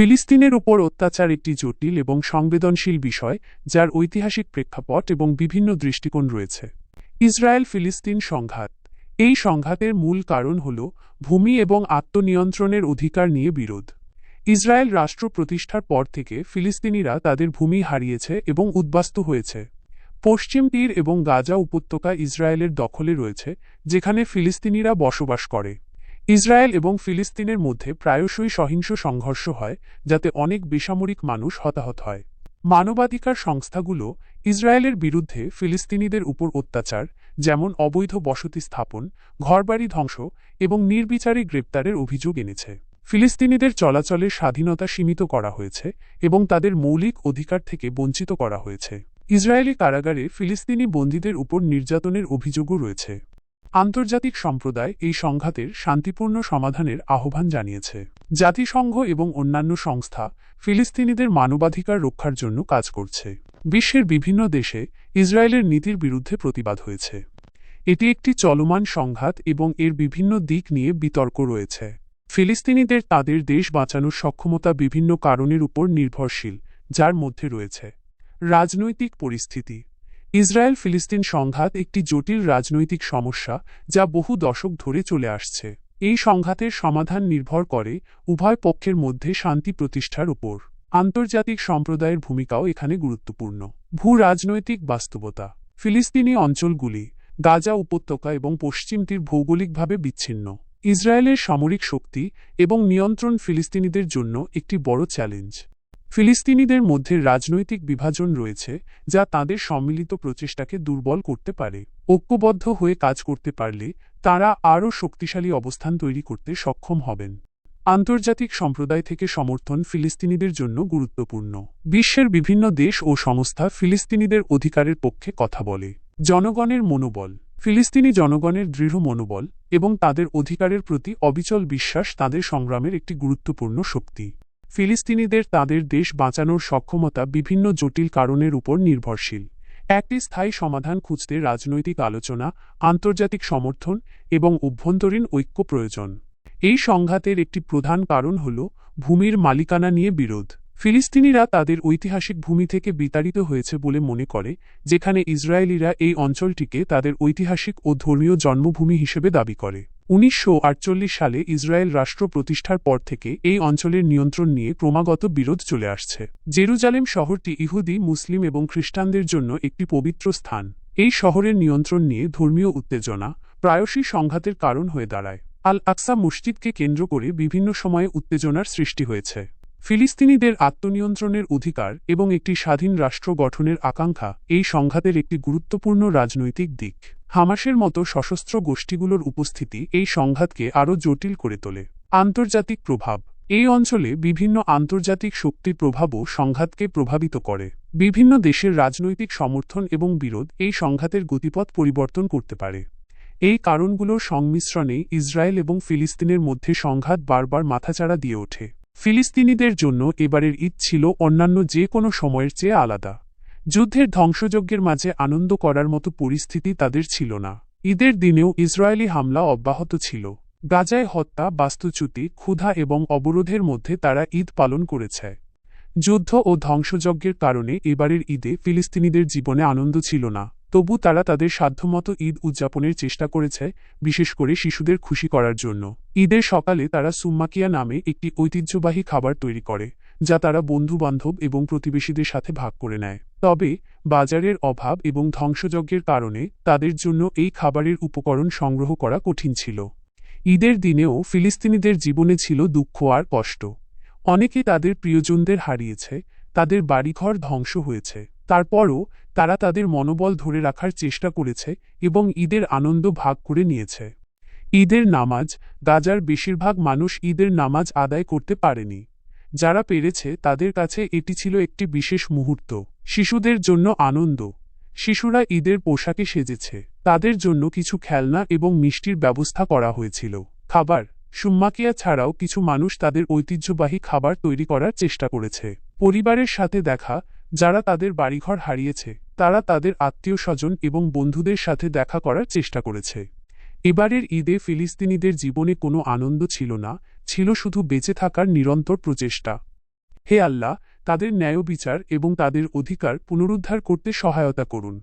ফিলিস্তিনের উপর অত্যাচার একটি জটিল এবং সংবেদনশীল বিষয়, যার ঐতিহাসিক প্রেক্ষাপট এবং বিভিন্ন দৃষ্টিকোণ রয়েছে। ইসরায়েল ফিলিস্তিন সংঘাত। এই সংঘাতের মূল কারণ হল ভূমি এবং আত্মনিয়ন্ত্রণের অধিকার নিয়ে বিরোধ। ইসরায়েল রাষ্ট্র প্রতিষ্ঠার পর থেকে ফিলিস্তিনিরা তাদের ভূমি হারিয়েছে এবং উদ্বাস্তু হয়েছে। পশ্চিম তীর এবং গাজা উপত্যকা ইসরায়েলের দখলে রয়েছে, যেখানে ফিলিস্তিনিরা বসবাস করে। ইসরায়েল এবং ফিলিস্তিনের মধ্যে প্রায়শই সহিংস সংঘর্ষ হয়, যাতে অনেক বেসামরিক মানুষ হতাহত হয়। মানবাধিকার সংস্থাগুলো ইসরায়েলের বিরুদ্ধে ফিলিস্তিনিদের উপর অত্যাচার, যেমন অবৈধ বসতি স্থাপন, ঘরবাড়ি ধ্বংস এবং নির্বিচারে গ্রেপ্তারের অভিযোগ এনেছে। ফিলিস্তিনিদের চলাচলের স্বাধীনতা সীমিত করা হয়েছে এবং তাদের মৌলিক অধিকার থেকে বঞ্চিত করা হয়েছে। ইসরায়েলি কারাগারে ফিলিস্তিনি বন্দীদের উপর নির্যাতনের অভিযোগও রয়েছে। আন্তর্জাতিক সম্প্রদায় এই সংঘাতের শান্তিপূর্ণ সমাধানের আহ্বান জানিয়েছে। জাতিসংঘ এবং অন্যান্য সংস্থা ফিলিস্তিনিদের মানবাধিকার রক্ষার জন্য কাজ করছে। বিশ্বের বিভিন্ন দেশে ইসরায়েলের নীতির বিরুদ্ধে প্রতিবাদ হয়েছে। এটি একটি চলমান সংঘাত এবং এর বিভিন্ন দিক নিয়ে বিতর্ক রয়েছে। ফিলিস্তিনিদের তাদের দেশ বাঁচানোর সক্ষমতা বিভিন্ন কারণের উপর নির্ভরশীল, যার মধ্যে রয়েছে রাজনৈতিক পরিস্থিতি ইসরায়েল ফিলিস্তিন সংঘাত একটি জটিল রাজনৈতিক সমস্যা যা বহু দশক ধরে চলে আসছে। এই সংঘাতের সমাধান নির্ভর করে উভয় পক্ষের মধ্যে শান্তি প্রতিষ্ঠার উপর। আন্তর্জাতিক সম্প্রদায়ের ভূমিকাও এখানে গুরুত্বপূর্ণ। ভূ রাজনৈতিক বাস্তবতা। ফিলিস্তিনি অঞ্চলগুলি গাজা উপত্যকা এবং পশ্চিম তীর ভৌগোলিকভাবে বিচ্ছিন্ন। ইসরায়েলের সামরিক শক্তি এবং নিয়ন্ত্রণ ফিলিস্তিনিদের জন্য একটি বড় চ্যালেঞ্জ। ফিলিস্তিনিদের মধ্যে রাজনৈতিক বিভাজন রয়েছে, যা তাদের সম্মিলিত প্রচেষ্টাকে দুর্বল করতে পারে। ঐক্যবদ্ধ হয়ে কাজ করতে পারলে তারা আরও শক্তিশালী অবস্থান তৈরি করতে সক্ষম হবেন। আন্তর্জাতিক সম্প্রদায় থেকে সমর্থন ফিলিস্তিনিদের জন্য গুরুত্বপূর্ণ। বিশ্বের বিভিন্ন দেশ ও সংস্থা ফিলিস্তিনিদের অধিকারের পক্ষে কথা বলে। জনগণের মনোবল। ফিলিস্তিনি জনগণের দৃঢ় মনোবল এবং তাদের অধিকারের প্রতি অবিচল বিশ্বাস তাদের সংগ্রামের একটি গুরুত্বপূর্ণ শক্তি। ফিলিস্তিনিদের তাদের দেশ বাঁচানোর সক্ষমতা বিভিন্ন জটিল কারণের উপর নির্ভরশীল। একটি স্থায়ী সমাধান খুঁজতে রাজনৈতিক আলোচনা, আন্তর্জাতিক সমর্থন এবং অভ্যন্তরীণ ঐক্য প্রয়োজন। এই সংঘাতের একটি প্রধান কারণ হল ভূমির মালিকানা নিয়ে বিরোধ। ফিলিস্তিনিরা তাদের ঐতিহাসিক ভূমি থেকে বিতাড়িত হয়েছে বলে মনে করে, যেখানে ইসরায়েলিরা এই অঞ্চলটিকে তাদের ঐতিহাসিক ও ধর্মীয় জন্মভূমি হিসেবে দাবি করে। উনিশশো আটচল্লিশ সালে ইসরায়েল রাষ্ট্র প্রতিষ্ঠার পর থেকে এই অঞ্চলের নিয়ন্ত্রণ নিয়ে ক্রমাগত বিরোধ চলে আসছে। জেরুজালেম শহরটি ইহুদি, মুসলিম এবং খ্রিস্টানদের জন্য একটি পবিত্র স্থান। এই শহরের নিয়ন্ত্রণ নিয়ে ধর্মীয় উত্তেজনা প্রায়শই সংঘাতের কারণ হয়ে দাঁড়ায়। আল আকসা মসজিদকে কেন্দ্র করে বিভিন্ন সময়ে উত্তেজনার সৃষ্টি হয়েছে। ফিলিস্তিনিদের আত্মনিয়ন্ত্রণের অধিকার এবং একটি স্বাধীন রাষ্ট্র গঠনের আকাঙ্ক্ষা এই সংঘাতের একটি গুরুত্বপূর্ণ রাজনৈতিক দিক। হামাসের মতো সশস্ত্র গোষ্ঠীগুলোর উপস্থিতি এই সংঘাতকে আরও জটিল করে তোলে। আন্তর্জাতিক প্রভাব এই অঞ্চলে বিভিন্ন আন্তর্জাতিক শক্তির প্রভাবও সংঘাতকে প্রভাবিত করে। বিভিন্ন দেশের রাজনৈতিক সমর্থন এবং বিরোধ এই সংঘাতের গতিপথ পরিবর্তন করতে পারে। এই কারণগুলোর সংমিশ্রণে ইসরায়েল এবং ফিলিস্তিনের মধ্যে সংঘাত বারবার মাথাচাড়া দিয়ে ওঠে। ফিলিস্তিনিদের জন্য এবারের ঈদ ছিল অন্যান্য যে কোনো সময়ের চেয়ে আলাদা। যুদ্ধের ধ্বংসযজ্ঞের মাঝে আনন্দ করার মতো পরিস্থিতি তাদের ছিল না। ঈদের দিনেও ইসরায়েলি হামলা অব্যাহত ছিল। গাজায় হত্যা, বাস্তুচ্যুতি, ক্ষুধা এবং অবরোধের মধ্যে তারা ঈদ পালন করেছে। যুদ্ধ ও ধ্বংসযজ্ঞের কারণে এবারের ঈদে ফিলিস্তিনিদের জীবনে আনন্দ ছিল না। তবু তারা তাদের সাধ্যমতো ঈদ উদযাপনের চেষ্টা করেছে, বিশেষ করে শিশুদের খুশি করার জন্য। ঈদের সকালে তারা সুম্মাকিয়া নামে একটি ঐতিহ্যবাহী খাবার তৈরি করে, যা তারা বন্ধুবান্ধব এবং প্রতিবেশীদের সাথে ভাগ করে নেয়। তবে, বাজারের অভাব এবং ধ্বংসযজ্ঞের কারণে তাদের জন্য এই খাবারের উপকরণ সংগ্রহ করা কঠিন ছিল। ঈদের দিনেও ফিলিস্তিনিদের জীবনে ছিল দুঃখ আর কষ্ট। অনেকে তাদের প্রিয়জনদের হারিয়েছে, তাদের বাড়িঘর ধ্বংস হয়েছে। তারপরও তারা তাদের মনোবল ধরে রাখার চেষ্টা করেছে এবং ঈদের আনন্দ ভাগ করে নিয়েছে। ঈদের নামাজ, গাজার বেশিরভাগ মানুষ ঈদের নামাজ আদায় করতে পারেনি। যারা পেরেছে তাদের কাছে এটি ছিল একটি বিশেষ মুহূর্ত। শিশুদের জন্য আনন্দ। শিশুরা ঈদের পোশাকে সেজেছে। তাদের জন্য কিছু খেলনা এবং মিষ্টির ব্যবস্থা করা হয়েছিল। খাবার। সুম্মাকিয়া ছাড়াও কিছু মানুষ তাদের ঐতিহ্যবাহী খাবার তৈরি করার চেষ্টা করেছে। পরিবারের সাথে দেখা যারা তাদের বাড়িঘর হারিয়েছে, তারা তাদের আত্মীয় স্বজন এবং বন্ধুদের সাথে দেখা করার চেষ্টা করেছে। এবারের ঈদে ফিলিস্তিনিদের জীবনে কোনো আনন্দ ছিল না, ছিল শুধু বেঁচে থাকার নিরন্তর প্রচেষ্টা। হে আল্লাহ, তাদের ন্যায় বিচার এবং তাদের অধিকার পুনরুদ্ধার করতে সহায়তা করুন।